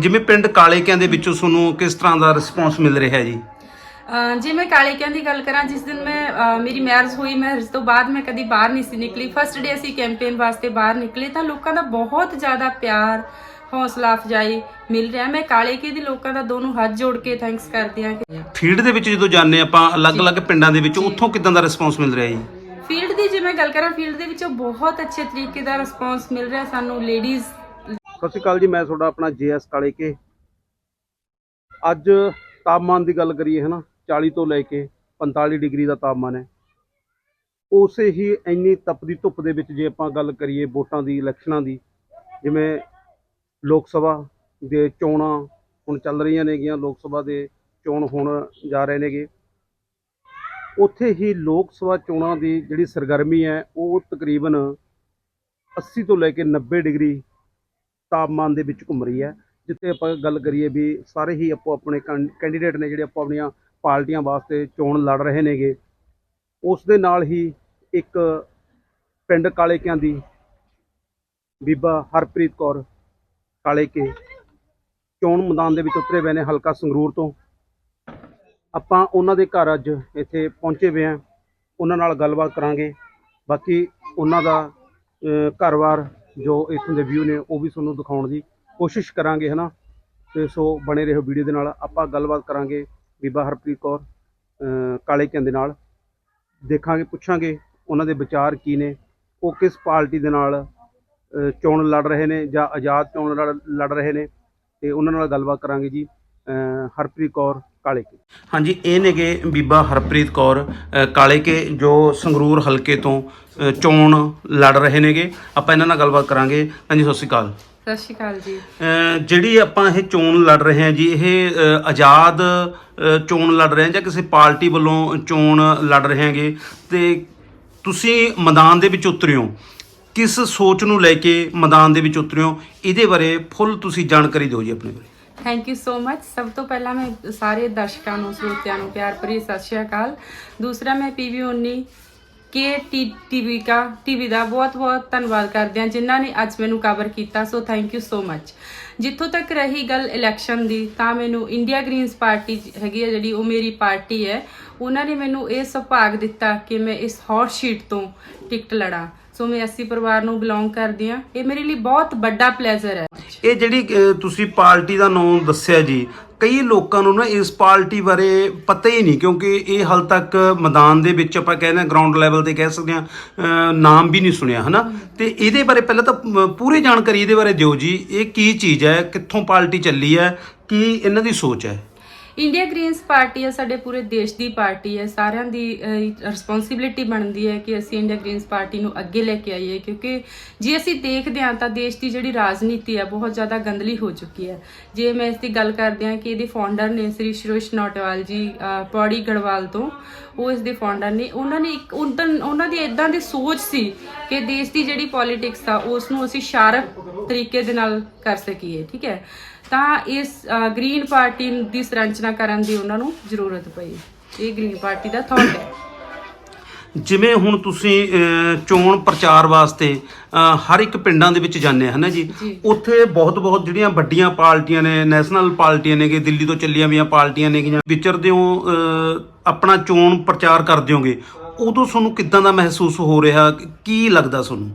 ਜਿਵੇਂ ਪਿੰਡ ਕਾਲੇਕਿਆਂ ਦੇ ਵਿੱਚੋਂ ਤੁਹਾਨੂੰ ਕਿਸ ਤਰ੍ਹਾਂ ਦਾ ਰਿਸਪੌਂਸ ਮਿਲ ਰਿਹਾ ਜੀ? ਅਹ ਜੇ ਮੈਂ ਕਾਲੇਕਿਆਂ ਦੀ ਗੱਲ ਕਰਾਂ ਜਿਸ ਦਿਨ ਮੈਂ ਅਹ ਮੇਰੀ ਮੈਰਿਜ ਹੋਈ ਮੈਂ ਇਸ ਤੋਂ ਬਾਅਦ ਮੈਂ ਕਦੀ ਬਾਹਰ ਨਹੀਂ ਸੀ ਨਿਕਲੀ। ਫਸਟ ਡੇ ਅਸੀਂ ਕੈਂਪੇਨ ਵਾਸਤੇ ਬਾਹਰ ਨਿਕਲੇ ਤਾਂ ਲੋਕਾਂ ਦਾ ਬਹੁਤ ਜ਼ਿਆਦਾ ਪਿਆਰ ਹੌਸਲਾ ਅਫਜਾਈ ਮਿਲ ਰਿਹਾ। ਮੈਂ ਕਾਲੇਕੇ ਦੇ ਲੋਕਾਂ ਦਾ ਦੋਨੋਂ ਹੱਥ ਜੋੜ ਕੇ ਥੈਂਕਸ ਕਰਦੀ ਹਾਂ ਫੀਲਡ ਦੇ ਵਿੱਚ ਜਦੋਂ ਜਾਂਦੇ ਆਪਾਂ ਅਲੱਗ-ਅਲੱਗ ਪਿੰਡਾਂ ਦੇ ਵਿੱਚ ਉੱਥੋਂ ਕਿਦਾਂ ਦਾ ਰਿਸਪੌਂਸ ਮਿਲ ਰਿਹਾ ਜੀ? ਫੀਲਡ ਦੀ ਜੇ ਮੈਂ ਗੱਲ ਕਰਾਂ ਫੀਲਡ ਦੇ ਵਿੱਚੋਂ ਬਹੁਤ ਅੱਛੇ ਤਰੀਕੇ ਦਾ ਰਿਸਪੌਂਸ ਮਿਲ ਰਿਹਾ ਸਾਨੂੰ ਲੇਡੀਜ਼ ਸਤਿ ਸ਼੍ਰੀ ਅਕਾਲ ਜੀ, ਮੈਂ ਤੁਹਾਡਾ ਆਪਣਾ ਜੇਐਸ ਕਾਲੇਕੇ। ਅੱਜ ਤਾਪਮਾਨ ਦੀ ਗੱਲ ਕਰੀਏ ਹੈ ਨਾ 40 ਤੋਂ ਲੈ ਕੇ 45 ਡਿਗਰੀ ਦਾ ਤਾਪਮਾਨ ਹੈ। ਉਸੇ ਹੀ ਇੰਨੀ ਤਪਦੀ ਧੁੱਪ ਦੇ ਵਿੱਚ ਜੇ ਆਪਾਂ ਗੱਲ ਕਰੀਏ ਵੋਟਾਂ ਦੀ, ਇਲੈਕਸ਼ਨਾਂ ਦੀ, ਜਿਵੇਂ ਲੋਕ ਸਭਾ ਦੇ ਚੋਣਾਂ ਹੁਣ ਚੱਲ ਰਹੀਆਂ ਨੇਗੀਆਂ, ਲੋਕ ਸਭਾ ਦੇ ਚੋਣ ਹੋਣ ਜਾ ਰਹੇ ਨੇਗੇ। ਉੱਥੇ ਹੀ ਲੋਕ ਸਭਾ ਚੋਣਾਂ ਦੀ ਜਿਹੜੀ ਸਰਗਰਮੀ ਹੈ, ਉਹ ਤਕਰੀਬਨ 80 ਤੋਂ ਲੈ ਕੇ 90 ਡਿਗਰੀ ਤਾਪਮਾਨ ਦੇ ਵਿੱਚ ਘੁੰਮ ਰਹੀ ਹੈ, ਜਿੱਥੇ ਆਪਾਂ ਗੱਲ ਕਰੀਏ ਵੀ ਸਾਰੇ ਹੀ ਆਪੋ ਆਪਣੇ ਕੈਂ- ਕੈਂਡੀਡੇਟ ਨੇ ਜਿਹੜੇ ਆਪੋ ਆਪਣੀਆਂ ਪਾਰਟੀਆਂ ਵਾਸਤੇ ਚੋਣ ਲੜ ਰਹੇ ਨੇਗੇ। ਉਸ ਦੇ ਨਾਲ ਹੀ ਇੱਕ ਪਿੰਡ ਕਾਲੇਕਿਆਂ ਦੀ ਬੀਬਾ ਹਰਪ੍ਰੀਤ ਕੌਰ ਕਾਲੇਕੇ ਚੋਣ ਮੈਦਾਨ ਦੇ ਵਿੱਚ ਉਤਰੇ ਹੋਏ ਨੇ ਹਲਕਾ ਸੰਗਰੂਰ ਤੋਂ। ਆਪਾਂ ਉਹਨਾਂ ਦੇ ਘਰ ਅੱਜ ਇੱਥੇ ਪਹੁੰਚੇ ਹੋਏ ਹਾਂ। ਉਹਨਾਂ ਨਾਲ ਗੱਲਬਾਤ ਕਰਾਂਗੇ। ਬਾਕੀ ਉਹਨਾਂ ਦਾ ਘਰਵਾਰ ਜੋ ਇੱਥੋਂ ਦੇ ਵਿਊ ਨੇ ਉਹ ਵੀ ਤੁਹਾਨੂੰ ਦਿਖਾਉਣ ਦੀ ਕੋਸ਼ਿਸ਼ ਕਰਾਂਗੇ ਹਨਾ? ਤੇ ਸੋ ਬਣੇ ਰਹੋ ਵੀਡੀਓ ਦੇ ਨਾਲ। ਆਪਾਂ ਗੱਲਬਾਤ ਕਰਾਂਗੇ ਬੀਬਾ ਹਰਪ੍ਰੀਤ ਕੌਰ ਅਹ, ਕਾਲੇ ਕਿਆਂ ਦੇ ਨਾਲ। ਦੇਖਾਂਗੇ ਪੁੱਛਾਂਗੇ ਉਹਨਾਂ ਦੇ ਵਿਚਾਰ ਕੀ ਨੇ। ਉਹ ਕਿਸ ਪਾਰਟੀ ਦੇ ਨਾਲ ਚੋਣ ਲੜ ਰਹੇ ਨੇ ਜਾਂ ਆਜ਼ਾਦ ਚੋਣ ਲੜ ਲੜ ਰਹੇ ਨੇ ਤੇ ਉਹਨਾਂ ਨਾਲ ਗੱਲਬਾਤ ਕਰਾਂਗੇ ਜੀ ਹਰਪ੍ਰੀਤ ਕੌਰ ਕਾਲੇ ਕੇ। ਹਾਂਜੀ ਇਹ ਨੇਗੇ ਬੀਬਾ ਹਰਪ੍ਰੀਤ ਕੌਰ ਕਾਲੇ ਕੇ ਜੋ ਸੰਗਰੂਰ ਹਲਕੇ ਤੋਂ ਚੋਣ ਲੜ ਰਹੇ ਨੇਗੇ। ਆਪਾਂ ਇਹਨਾਂ ਨਾਲ ਗੱਲਬਾਤ ਕਰਾਂਗੇ। ਹਾਂਜੀ ਸਤਿ ਸ਼੍ਰੀ ਅਕਾਲ। ਸਤਿ ਸ਼੍ਰੀ ਅਕਾਲ ਜੀ। ਜਿਹੜੀ ਆਪਾਂ ਇਹ ਚੋਣ ਲੜ ਰਹੇ ਹਾਂ ਜੀ ਇਹ ਆਜ਼ਾਦ ਚੋਣ ਲੜ ਰਹੇ ਹਾਂ ਜਾਂ ਕਿਸੇ ਪਾਰਟੀ ਵੱਲੋਂ ਚੋਣ ਲੜ ਰਹੇ ਹੈਗੇ। ਤੇ ਤੁਸੀਂ ਮੈਦਾਨ ਦੇ ਵਿੱਚ ਉਤਰੇ ਹੋ ਕਿਸ ਸੋਚ ਨੂੰ ਲੈ ਕੇ ਮੈਦਾਨ ਦੇ ਵਿੱਚ ਉਤਰੇ ਹੋ ਇਹਦੇ ਬਾਰੇ ਫੁੱਲ ਤੁਸੀਂ ਜਾਣਕਾਰੀ ਦਿਓ ਜੀ ਆਪਣੇ ਬਾਰੇ। ਥੈਂਕ ਯੂ ਸੋ ਮਚ ਸਭ ਤੋਂ ਪਹਿਲਾਂ ਮੈਂ ਸਾਰੇ ਦਰਸ਼ਕਾਂ ਨੂੰ ਸਰੋਤਿਆਂ ਨੂੰ ਪਿਆਰ ਭਰੀ ਸਤਿ ਸ਼੍ਰੀ ਅਕਾਲ। ਦੂਸਰਾ ਮੈਂ ਪੀਵੀ 19 ਕੇ ਟੀਵੀ ਦਾ ਟੀਵੀ ਦਾ ਬਹੁਤ ਬਹੁਤ ਧੰਨਵਾਦ ਕਰਦੇ ਹਾਂ ਜਿਨ੍ਹਾਂ ਨੇ ਅੱਜ ਮੈਨੂੰ ਕਵਰ ਕੀਤਾ। ਸੋ ਥੈਂਕ ਯੂ ਸੋ ਮੱਚ ਜਿੱਥੋਂ ਤੱਕ ਰਹੀ ਗੱਲ ਇਲੈਕਸ਼ਨ ਦੀ ਤਾਂ ਮੈਨੂੰ ਇੰਡੀਆ ਗ੍ਰੀਨਸ ਪਾਰਟੀ ਹੈਗੀ ਹੈ ਜਿਹੜੀ ਉਹ ਮੇਰੀ ਪਾਰਟੀ ਹੈ। ਉਹਨਾਂ ਨੇ ਮੈਨੂੰ ਇਹ ਸੁਭਾਗ ਦਿੱਤਾ ਕਿ ਮੈਂ ਇਸ ਹੌਟ ਸ਼ੀਟ ਤੋਂ ਟਿਕਟ ਲੜਾਂ। ਸੋ ਮੈਂ ਐਸਸੀ ਪਰਿਵਾਰ ਨੂੰ ਬਿਲੋਂਗ ਕਰਦੀ ਹਾਂ। ਇਹ ਮੇਰੇ ਲਈ ਬਹੁਤ ਵੱਡਾ ਪਲੇਜ਼ਰ ਹੈ। ਇਹ ਜਿਹੜੀ ਅਹ, ਤੁਸੀਂ ਪਾਰਟੀ ਦਾ ਨਾਮ ਦੱਸਿਆ ਜੀ ਕਈ ਲੋਕਾਂ ਨੂੰ ਨਾ ਇਸ ਪਾਰਟੀ ਬਾਰੇ ਪਤਾ ਹੀ ਨਹੀਂ ਕਿਉਂਕਿ ਇਹ ਹਾਲ ਤੱਕ ਮੈਦਾਨ ਦੇ ਵਿੱਚ ਆਪਾਂ ਕਹਿੰਦੇ ਹਾਂ ਗਰਾਊਂਡ ਲੈਵਲ ਤੇ ਕਹਿ ਸਕਦੇ ਹਾਂ ਨਾਮ ਵੀ ਨਹੀਂ ਸੁਣਿਆ ਹਨਾ? ਤੇ ਇਹਦੇ ਬਾਰੇ ਪਹਿਲਾਂ ਤਾਂ ਅਮ, ਪੂਰੀ ਜਾਣਕਾਰੀ ਇਹਦੇ ਬਾਰੇ ਦਿਓ ਜੀ ਇਹ ਕੀ ਚੀਜ਼ ਹੈ ਕਿੱਥੋਂ ਪਾਰਟੀ ਚੱਲੀ ਹੈ ਕੀ ਇਹਨਾਂ ਦੀ ਸੋਚ ਹੈ? ਇੰਡੀਆ ਗ੍ਰੀਨਸ ਪਾਰਟੀ ਹੈ ਸਾਡੇ ਪੂਰੇ ਦੇਸ਼ ਦੀ ਪਾਰਟੀ ਹੈ ਸਾਰਿਆਂ ਦੀ ਰਿਸਪੌਂਸਿਬਿਲਿਟੀ ਬਣਦੀ ਹੈ ਕਿ ਅਸੀਂ ਇੰਡੀਆ ਗ੍ਰੀਨਸ ਪਾਰਟੀ ਨੂੰ ਅੱਗੇ ਲੈ ਕੇ ਆਈਏ, ਕਿਉਂਕਿ ਜੇ ਅਸੀਂ ਦੇਖਦੇ ਹਾਂ ਤਾਂ ਦੇਸ਼ ਦੀ ਜਿਹੜੀ ਰਾਜਨੀਤੀ ਹੈ ਬਹੁਤ ਜ਼ਿਆਦਾ ਗੰਦਲੀ ਹੋ ਚੁੱਕੀ ਹੈ। ਜੇ ਮੈਂ ਇਸ ਦੀ ਗੱਲ ਕਰਦੇ ਹਾਂ ਕਿ ਇਹਦੇ ਫਾਊਂਡਰ ਨੇ ਸ੍ਰੀ ਸ਼ਿਰੋਸ਼ ਨੋਟਵਾਲ ਜੀ ਪੌੜੀ ਗੜਵਾਲ ਤੋਂ, ਉਹ ਇਸ ਦੇ ਫਾਊਂਡਰ ਨੇ, ਉਹਨਾਂ ਨੇ ਇੱਕ ਉਹਨਾਂ ਉਹਨਾਂ ਦੀ ਇਦਾਂ ਦੀ ਸੋਚ ਸੀ ਕਿ ਦੇਸ਼ ਦੀ ਜਿਹੜੀ ਪੋਲਿਟਿਕਸ ਆ, ਉਸ ਨੂੰ ਅਸੀਂ ਸ਼ਾਰਪ ਤਰੀਕੇ ਦੇ ਨਾਲ ਕਰ ਸਕੀਏ, ਠੀਕ ਹੈ? ਤਾਂ ਇਸ ਗ੍ਰੀਨ ਪਾਰਟੀ ਦੀ ਸੰਰਚਨਾ ਕਰਨ ਦੀ ਉਹਨਾਂ ਨੂੰ ਜ਼ਰੂਰਤ ਪਈ। ਇਹ ਗ੍ਰੀਨ ਪਾਰਟੀ ਦਾ ਥਾਟ ਹੈ। ਜਿਵੇਂ ਹੁਣ ਤੁਸੀਂ ਅਹ, ਚੋਣ ਪ੍ਰਚਾਰ ਵਾਸਤੇ ਅਹ, ਹਰ ਇੱਕ ਪਿੰਡਾਂ ਦੇ ਵਿੱਚ ਜਾਂਦੇ ਹਨ ਜੀ? ਜੀ। ਉੱਥੇ ਬਹੁਤ ਬਹੁਤ ਜਿਹੜੀਆਂ ਵੱਡੀਆਂ ਪਾਰਟੀਆਂ ਨੇ ਨੈਸ਼ਨਲ ਪਾਰਟੀਆਂ ਨੇਗੇ ਦਿੱਲੀ ਤੋਂ ਚੱਲੀਆਂ ਹੋਈਆਂ ਪਾਰਟੀਆਂ ਨੇਗੀਆਂ ਵਿਚਰਦੇ ਹੋ ਅਹ, ਆਪਣਾ ਚੋਣ ਪ੍ਰਚਾਰ ਕਰਦੇ ਹੋਗੇ ਉਦੋਂ ਤੁਹਾਨੂੰ ਕਿੱਦਾਂ ਦਾ ਮਹਿਸੂਸ ਹੋ ਰਿਹਾ? ਕੀ ਲੱਗਦਾ ਤੁਹਾਨੂੰ?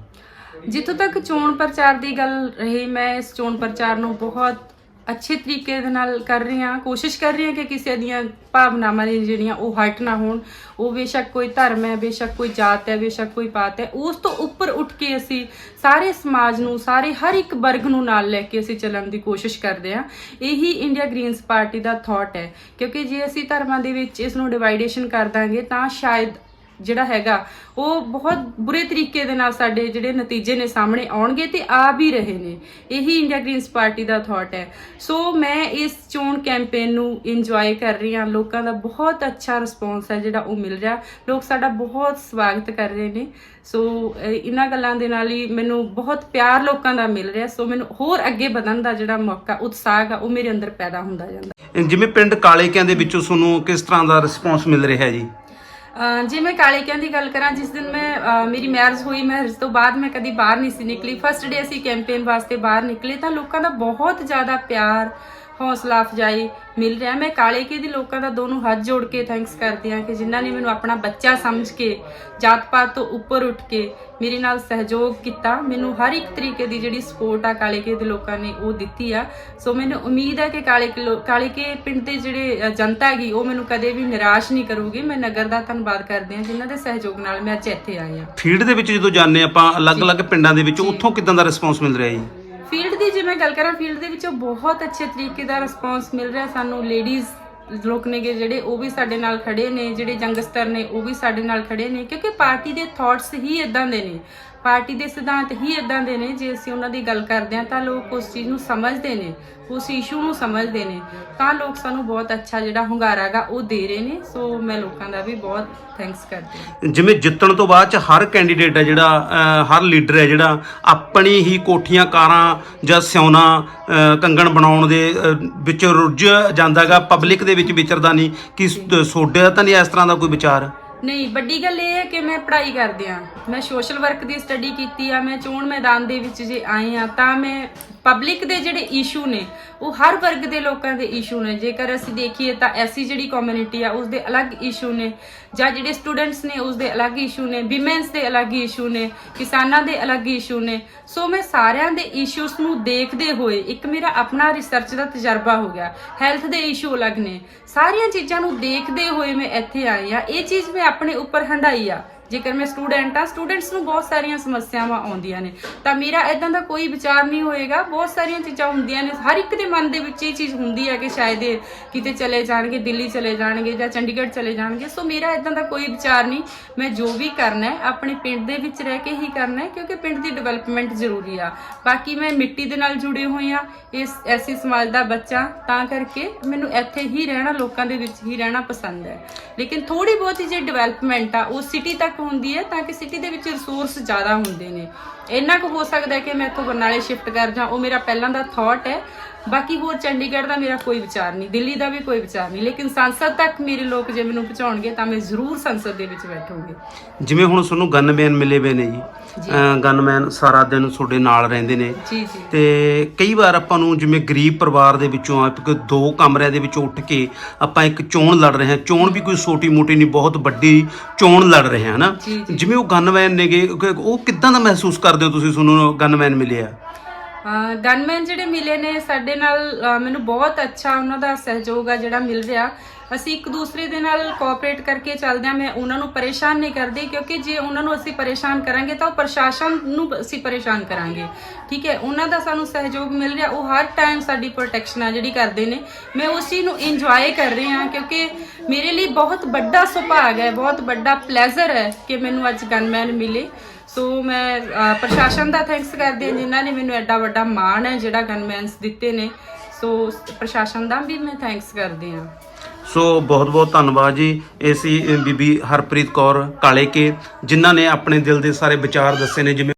ਜਿੱਥੋਂ ਤੱਕ ਚੋਣ ਪ੍ਰਚਾਰ ਦੀ ਗੱਲ ਰਹੀ ਮੈਂ ਇਸ ਚੋਣ ਪ੍ਰਚਾਰ ਨੂੰ ਬਹੁਤ ਅੱਛੇ ਤਰੀਕੇ ਦੇ ਨਾਲ ਕਰ ਰਹੇ ਹਾਂ, ਕੋਸ਼ਿਸ਼ ਕਰ ਰਹੇ ਹਾਂ ਕਿ ਕਿਸੇ ਦੀਆਂ ਭਾਵਨਾਵਾਂ ਨੇ ਜਿਹੜੀਆਂ ਉਹ ਹਟ ਨਾ ਹੋਣ। ਉਹ ਬੇਸ਼ੱਕ ਕੋਈ ਧਰਮ ਹੈ, ਬੇਸ਼ੱਕ ਕੋਈ ਜਾਤ ਹੈ, ਬੇਸ਼ੱਕ ਕੋਈ ਪਾਤ ਹੈ, ਉਸ ਤੋਂ ਉੱਪਰ ਉੱਠ ਕੇ ਅਸੀਂ ਸਾਰੇ ਸਮਾਜ ਨੂੰ, ਸਾਰੇ ਹਰ ਇੱਕ ਵਰਗ ਨੂੰ ਨਾਲ ਲੈ ਕੇ ਅਸੀਂ ਚੱਲਣ ਦੀ ਕੋਸ਼ਿਸ਼ ਕਰਦੇ ਹਾਂ। ਇਹੀ ਇੰਡੀਆ ਗ੍ਰੀਨਸ ਪਾਰਟੀ ਦਾ ਥਾਟ ਹੈ। ਕਿਉਂਕਿ ਜੇ ਅਸੀਂ ਧਰਮਾਂ ਦੇ ਵਿੱਚ ਇਸ ਨੂੰ ਡਿਵਾਈਡੇਸ਼ਨ ਕਰ ਦਾਂਗੇ, ਤਾਂ ਸ਼ਾਇਦ ਜਿਹੜਾ ਹੈਗਾ, ਉਹ ਬਹੁਤ ਬੁਰੇ ਤਰੀਕੇ ਦੇ ਨਾਲ ਸਾਡੇ ਜਿਹੜੇ ਨਤੀਜੇ ਨੇ ਸਾਹਮਣੇ ਆਉਣਗੇ ਤੇ ਆ ਵੀ ਰਹੇ ਨੇ। ਇਹੀ ਇੰਡੀਆ ਗ੍ਰੀਨਸ ਪਾਰਟੀ ਦਾ ਥਾਟ ਹੈ। ਸੋ ਮੈਂ ਇਸ ਚੋਣ ਕੈਂਪੇਨ ਨੂੰ ਇੰਜੋਏ ਕਰ ਰਹੀ ਹਾਂ। ਲੋਕਾਂ ਦਾ ਬਹੁਤ ਅੱਛਾ ਰਿਸਪੌਂਸ ਹੈ ਜਿਹੜਾ ਉਹ ਮਿਲ ਰਿਹਾ। ਲੋਕ ਸਾਡਾ ਬਹੁਤ ਸਵਾਗਤ ਕਰ ਰਹੇ ਨੇ। ਸੋ ਇਹਨਾਂ ਗੱਲਾਂ ਦੇ ਨਾਲ ਹੀ ਮੈਨੂੰ ਬਹੁਤ ਪਿਆਰ ਲੋਕਾਂ ਦਾ ਮਿਲ ਰਿਹਾ। ਸੋ ਮੈਨੂੰ ਹੋਰ ਅੱਗੇ ਵਧਣ ਦਾ ਜਿਹੜਾ ਮੌਕਾ, ਉਤਸ਼ਾਹ ਆ ਉਹ ਮੇਰੇ ਅੰਦਰ ਪੈਦਾ ਹੁੰਦਾ ਜਾਂਦਾ। ਜਿਵੇਂ ਪਿੰਡ ਕਾਲੇਕਿਆਂ ਦੇ ਵਿੱਚੋਂ ਤੁਹਾਨੂੰ ਕਿਸ ਤਰ੍ਹਾਂ ਦਾ ਰਿਸਪੌਂਸ ਮਿਲ ਰਿਹਾ ਜੀ? ਜੇ ਮੈਂ ਕਾਲੇਕਿਆਂ ਦੀ ਗੱਲ ਕਰਾਂ, ਜਿਸ ਦਿਨ ਮੈਂ ਮੇਰੀ ਮੈਰਿਜ ਹੋਈ ਮੈਰਿਜ ਤੋਂ ਬਾਅਦ ਮੈਂ ਕਦੀ ਬਾਹਰ ਨਹੀਂ ਸੀ ਨਿਕਲੀ। ਫਸਟ ਡੇ ਅਸੀਂ ਕੈਂਪੇਨ ਵਾਸਤੇ ਬਾਹਰ ਨਿਕਲੇ ਤਾਂ ਲੋਕਾਂ ਦਾ ਬਹੁਤ ਜ਼ਿਆਦਾ ਪਿਆਰ ਹੌਸਲਾ ਅਫਜਾਈ ਮਿਲ ਰਿਹਾ। ਮੈਂ ਕਾਲੇ ਕੇ ਦੇ ਲੋਕਾਂ ਦਾ ਦੋਨੋਂ ਹੱਥ ਜੋੜ ਕੇ ਥੈਂਕਸ ਕਰਦੀ ਹਾਂ ਕਿ ਜਿਨ੍ਹਾਂ ਨੇ ਮੈਨੂੰ ਆਪਣਾ ਬੱਚਾ ਸਮਝ ਕੇ ਜਾਤ ਪਾਤ ਤੋਂ ਉੱਪਰ ਉੱਠ ਕੇ ਮੇਰੇ ਨਾਲ ਸਹਿਯੋਗ ਕੀਤਾ। ਮੈਨੂੰ ਹਰ ਇੱਕ ਤਰੀਕੇ ਦੀ ਜਿਹੜੀ ਸਪੋਰਟ ਆ ਕਾਲੇ ਕੇ ਦੇ ਲੋਕਾਂ ਨੇ ਉਹ ਦਿੱਤੀ ਆ। ਸੋ ਮੈਨੂੰ ਉਮੀਦ ਹੈ ਕਿ ਕਾਲੇ ਕੇ ਕਾਲੇ ਕੇ ਪਿੰਡ ਦੇ ਜਿਹੜੇ ਜਨਤਾ ਹੈਗੀ, ਉਹ ਮੈਨੂੰ ਕਦੇ ਵੀ ਨਿਰਾਸ਼ ਨਹੀਂ ਕਰੂਗੀ। ਮੈਂ ਨਗਰ ਦਾ ਧੰਨਵਾਦ ਕਰਦੀ ਹਾਂ ਜਿਨ੍ਹਾਂ ਦੇ ਸਹਿਯੋਗ ਨਾਲ ਮੈਂ ਅੱਜ ਇੱਥੇ ਆਈ ਹਾਂ। ਫੀਲਡ ਦੇ ਵਿੱਚ ਜਦੋਂ ਜਾਂਦੇ ਆਪਾਂ, ਅਲੱਗ-ਅਲੱਗ ਪਿੰਡਾਂ ਦੇ ਵਿੱਚ, ਉੱਥੋਂ ਕਿਦਾਂ ਦਾ ਰਿਸਪੌਂਸ ਮਿਲ ਰਿਹਾ ਜੀ? ਫੀਲਡ ਦੀ ਜੇ ਮੈਂ ਗੱਲ ਕਰਾਂ, ਫੀਲਡ ਦੇ ਵਿੱਚੋਂ ਬਹੁਤ ਅੱਛੇ ਤਰੀਕੇ ਦਾ ਰਿਸਪੌਂਸ ਮਿਲ ਰਿਹਾ ਸਾਨੂੰ। ਲੇਡੀਜ਼ ਲੋਕ ਨੇਗੇ ਜਿਹੜੇ, ਉਹ ਵੀ ਸਾਡੇ ਨਾਲ ਖੜੇ ਨੇ, ਜਿਹੜੇ ਜੰਗਸਟਰ ਨੇ, ਉਹ ਵੀ ਸਾਡੇ ਨਾਲ ਖੜੇ ਨੇ, ਕਿਉਂਕਿ ਪਾਰਟੀ ਦੇ ਥਾਟਸ ਹੀ ਇਦਾਂ ਦੇ ਨੇ। ਪਾਰਟੀ ਦੇ ਸਿਧਾਂਤ ਹੀ ਇਦਾਂ ਦੇ ਨੇ, ਜੇ ਅਸੀਂ ਉਹਨਾਂ ਦੀ ਗੱਲ ਕਰਦੇ ਹਾਂ ਤਾਂ ਲੋਕ ਉਸ ਚੀਜ਼ ਨੂੰ ਸਮਝਦੇ ਨੇ, ਉਸ ਇਸ਼ੂ ਨੂੰ ਸਮਝਦੇ ਨੇ। ਤਾਂ ਲੋਕ ਸਾਨੂੰ ਬਹੁਤ ਅੱਛਾ ਜਿਹੜਾ ਹੁੰਗਾਰਾ ਗਾ ਉਹ ਦੇ ਰਹੇ ਨੇ, ਸੋ ਮੈਂ ਲੋਕਾਂ ਦਾ ਵੀ ਬਹੁਤ ਥੈਂਕਸ ਕਰਦੀ ਹਾਂ। ਜਿਵੇਂ ਜਿੱਤਣ ਤੋਂ ਬਾਅਦ ਚ ਹਰ ਕੈਂਡੀਡੇਟ ਹੈ ਜਿਹੜਾ ਹਰ ਲੀਡਰ ਹੈ ਜਿਹੜਾ ਆਪਣੀ ਹੀ ਕੋਠੀਆਂ, ਕਾਰਾਂ ਜਾਂ ਸਿਉਣਾ ਕੰਗਣ ਬਣਾਉਣ ਦੇ ਵਿੱਚ ਰੁੱਝ ਜਾਂਦਾਗਾ ਪਬਲਿਕ ਦੇ ਵਿੱਚ ਵਿਚਰਦਾ ਨਹੀਂ। ਕਿ ਸੋਡੇ ਦਾ ਤਾਂ ਨਹੀਂ ਇਸ ਤਰ੍ਹਾਂ ਦਾ ਕੋਈ ਵਿਚਾਰ? ਨਹੀਂ, ਵੱਡੀ ਗੱਲ ਇਹ ਹੈ ਕਿ ਮੈਂ ਪੜ੍ਹਾਈ ਕਰਦੀ ਆ ਮੈਂ ਸੋਸ਼ਲ ਵਰਕ ਦੀ ਸਟੱਡੀ ਕੀਤੀ ਆ, ਮੈਂ ਚੋਣ ਮੈਦਾਨ ਦੇ ਵਿੱਚ ਜੇ ਆਏ ਆ ਤਾਂ ਮੈਂ ਪਬਲਿਕ ਦੇ ਜਿਹੜੇ ਇਸ਼ੂ ਨੇ, ਉਹ ਹਰ ਵਰਗ ਦੇ ਲੋਕਾਂ ਦੇ ਇਸ਼ੂ ਨੇ। ਜੇਕਰ ਅਸੀਂ ਦੇਖੀਏ ਤਾਂ ਐਸੀ ਜਿਹੜੀ ਕਮਿਊਨਿਟੀ ਆ ਉਸ ਦੇ ਅਲੱਗ ਇਸ਼ੂ ਨੇ, ਜਾਂ ਜਿਹੜੇ ਸਟੂਡੈਂਟਸ ਨੇ ਉਸ ਦੇ ਅਲੱਗ ਇਸ਼ੂ ਨੇ ਵਿਮਨਸ ਦੇ ਅਲੱਗ ਇਸ਼ੂ ਨੇ, ਕਿਸਾਨਾਂ ਦੇ ਅਲੱਗ ਇਸ਼ੂ ਨੇ। ਸੋ ਮੈਂ ਸਾਰਿਆਂ ਦੇ ਇਸ਼ੂਸ ਨੂੰ ਦੇਖਦੇ ਹੋਏ, ਇੱਕ ਮੇਰਾ ਆਪਣਾ ਰਿਸਰਚ ਦਾ ਤਜਰਬਾ ਹੋ ਗਿਆ। ਹੈਲਥ ਦੇ ਇਸ਼ੂ ਅਲੱਗ ਨੇ। ਸਾਰੀਆਂ ਚੀਜ਼ਾਂ ਨੂੰ ਦੇਖਦੇ ਹੋਏ ਮੈਂ ਇੱਥੇ ਆਈ ਆ ਇਹ ਚੀਜ਼ ਮੈਂ ਆਪਣੇ ਉੱਪਰ ਹੰਡਾਈ ਆ। ਜੇਕਰ ਮੈਂ ਸਟੂਡੈਂਟ ਆ ਸਟੂਡੈਂਟਸ ਨੂੰ ਬਹੁਤ ਸਾਰੀਆਂ ਸਮੱਸਿਆਵਾਂ ਆਉਂਦੀਆਂ ਨੇ। ਤਾਂ ਮੇਰਾ ਇਦਾਂ ਦਾ ਕੋਈ ਵਿਚਾਰ ਨਹੀਂ ਹੋਏਗਾ। ਬਹੁਤ ਸਾਰੀਆਂ ਚੀਜ਼ਾਂ ਹੁੰਦੀਆਂ ਨੇ। ਹਰ ਇੱਕ ਦੇ ਮਨ ਦੇ ਵਿੱਚ ਇਹ ਚੀਜ਼ ਹੁੰਦੀ ਹੈ ਕਿ ਸ਼ਾਇਦ ਇਹ ਕਿਤੇ ਚਲੇ ਜਾਣਗੇ, ਦਿੱਲੀ ਚਲੇ ਜਾਣਗੇ ਜਾਂ ਚੰਡੀਗੜ੍ਹ ਚਲੇ ਜਾਣਗੇ। ਸੋ ਮੇਰਾ ਇਦਾਂ ਦਾ ਕੋਈ ਵਿਚਾਰ ਨਹੀਂ। ਮੈਂ ਜੋ ਵੀ ਕਰਨਾ ਹੈ, ਆਪਣੇ ਪਿੰਡ ਦੇ ਵਿੱਚ ਰਹਿ ਕੇ ਹੀ ਕਰਨਾ ਹੈ, ਕਿਉਂਕਿ ਪਿੰਡ ਦੀ ਡਿਵੈਲਪਮੈਂਟ ਜ਼ਰੂਰੀ ਆ। ਬਾਕੀ ਮੈਂ ਮਿੱਟੀ ਦੇ ਨਾਲ ਜੁੜੇ ਹੋਏ ਆ ਇਸ ਐਸੀ ਸਮਾਜ ਦਾ ਬੱਚਾ ਤਾਂ ਕਰਕੇ ਮੈਨੂੰ ਇੱਥੇ ਹੀ ਰਹਿਣਾ, ਲੋਕਾਂ ਦੇ ਵਿੱਚ ਹੀ ਰਹਿਣਾ ਪਸੰਦ ਹੈ। ਲੇਕਿਨ ਥੋੜੀ ਬਹੁਤੀ ਜੇ ਡਿਵੈਲਪਮੈਂਟ ਆ, ਉਹ ਸਿਟੀ ਤੱਕ ਹੁੰਦੀ ਹੈ ਤਾਂ ਕਿ ਸਿਟੀ ਦੇ ਵਿੱਚ ਰਿਸੋਰਸ ਜ਼ਿਆਦਾ ਹੁੰਦੇ ਨੇ। ਇੰਨਾ ਕੁ ਹੋ ਸਕਦਾ ਕਿ ਮੈਂ ਇੱਥੋਂ ਬਰਨਾਲੇ ਸ਼ਿਫਟ ਕਰ ਜਾਂ ਉਹ ਮੇਰਾ ਪਹਿਲਾਂ ਦਾ ਥਾਟ ਹੈ। ਬਾਕੀ ਹੋਰ ਚੰਡੀਗੜ੍ਹ ਦਾ ਮੇਰਾ ਕੋਈ ਵਿਚਾਰ ਨਹੀਂ ਦਿੱਲੀ ਦਾ ਵੀ ਕੋਈ ਵਿਚਾਰ ਨਹੀਂ ਲੇਕਿਨ ਸੰਸਦ ਤੱਕ ਮੇਰੇ ਲੋਕ ਜੇ ਮੈਨੂੰ ਪਹੁੰਚਾਉਣਗੇ ਤਾਂ ਮੈਂ ਜ਼ਰੂਰ ਸੰਸਦ ਦੇ ਵਿੱਚ ਬੈਠੂੰਗੀ। ਜਿਵੇਂ ਹੁਣ ਤੁਹਾਨੂੰ ਗਨਮੈਨ ਮਿਲੇ ਵੇ ਨੇ ਜੀ ਗਨਮੈਨ ਸਾਰਾ ਦਿਨ ਤੁਹਾਡੇ ਨਾਲ ਰਹਿੰਦੇ ਨੇ। ਜੀ ਜੀ। ਤੇ ਕਈ ਵਾਰ ਆਪਾਂ ਨੂੰ ਜਿਵੇਂ ਗਰੀਬ ਪਰਿਵਾਰ ਦੇ ਵਿੱਚੋਂ ਆ ਕਿ ਦੋ ਕਮਰਿਆਂ ਦੇ ਵਿੱਚੋਂ ਉੱਠ ਕੇ ਆਪਾਂ ਇੱਕ ਚੋਣ ਲੜ ਰਹੇ ਹਾਂ ਚੋਣ ਵੀ ਕੋਈ ਛੋਟੀ ਮੋਟੀ ਨਹੀਂ ਬਹੁਤ ਵੱਡੀ ਚੋਣ ਲੜ ਰਹੇ ਹਾਂ ਜੀ। ਜਿਵੇਂ ਉਹ ਗਨਮੈਨ ਨੇਗੇ ਉਹ ਕਿੱਦਾਂ ਦਾ ਮਹਿਸੂਸ ਕਰਦੇ ਹੋ ਤੁਸੀਂ ਤੁਹਾਨੂੰ ਗਨਮੈਨ ਮਿਲੇ ਆ ਗਨਮੈਨ ਜਿਹੜੇ ਮਿਲੇ ਨੇ, ਸਾਡੇ ਨਾਲ ਮੈਨੂੰ ਬਹੁਤ ਅੱਛਾ ਉਹਨਾਂ ਦਾ ਸਹਿਯੋਗ ਆ ਜਿਹੜਾ ਮਿਲ ਰਿਹਾ। ਅਸੀਂ ਇੱਕ ਦੂਸਰੇ ਦੇ ਨਾਲ ਕੋਆਪਰੇਟ ਕਰਕੇ ਚੱਲਦੇ ਆ ਮੈਂ ਉਹਨਾਂ ਨੂੰ ਪਰੇਸ਼ਾਨ ਨਹੀਂ ਕਰਦੀ, ਕਿਉਂਕਿ ਜੇ ਉਹਨਾਂ ਨੂੰ ਅਸੀਂ ਪਰੇਸ਼ਾਨ ਕਰਾਂਗੇ ਤਾਂ ਉਹ ਪ੍ਰਸ਼ਾਸਨ ਨੂੰ ਅਸੀਂ ਪਰੇਸ਼ਾਨ ਕਰਾਂਗੇ। ਠੀਕ ਹੈ, ਉਹਨਾਂ ਦਾ ਸਾਨੂੰ ਸਹਿਯੋਗ ਮਿਲ ਰਿਹਾ, ਉਹ ਹਰ ਟਾਈਮ ਸਾਡੀ ਪ੍ਰੋਟੈਕਸ਼ਨ ਆ ਜਿਹੜੀ ਕਰਦੇ ਨੇ। ਮੈਂ ਉਸ ਚੀਜ਼ ਨੂੰ ਇੰਜੋਏ ਕਰ ਰਹੀ ਹਾਂ, ਕਿਉਂਕਿ ਮੇਰੇ ਲਈ ਬਹੁਤ ਵੱਡਾ ਸੁਭਾਗ ਹੈ, ਬਹੁਤ ਵੱਡਾ ਪਲੇਜ਼ਰ ਹੈ ਕਿ ਮੈਨੂੰ ਅੱਜ ਗਨਮੈਨ ਮਿਲੇ। ਸੋ ਮੈਂ ਪ੍ਰਸ਼ਾਸਨ ਦਾ ਥੈਂਕਸ ਕਰਦੀ ਹਾਂ ਜਿਨ੍ਹਾਂ ਨੇ ਮੈਨੂੰ ਐਡਾ ਵੱਡਾ ਮਾਣ ਹੈ, ਜਿਹੜਾ ਗਨਮੈਨਸ ਦਿੱਤੇ ਨੇ। ਸੋ, ਪ੍ਰਸ਼ਾਸਨ ਦਾ ਵੀ ਮੈਂ ਥੈਂਕਸ ਕਰਦੀ ਹਾਂ। ਸੋ ਬਹੁਤ ਬਹੁਤ ਧੰਨਵਾਦ ਜੀ। ਇਹ ਸੀ ਬੀਬੀ ਹਰਪ੍ਰੀਤ ਕੌਰ ਕਾਲੇ ਕੇ ਜਿਨ੍ਹਾਂ ਨੇ ਆਪਣੇ ਦਿਲ ਦੇ ਸਾਰੇ ਵਿਚਾਰ ਦੱਸੇ ਨੇ, ਜਿਵੇਂ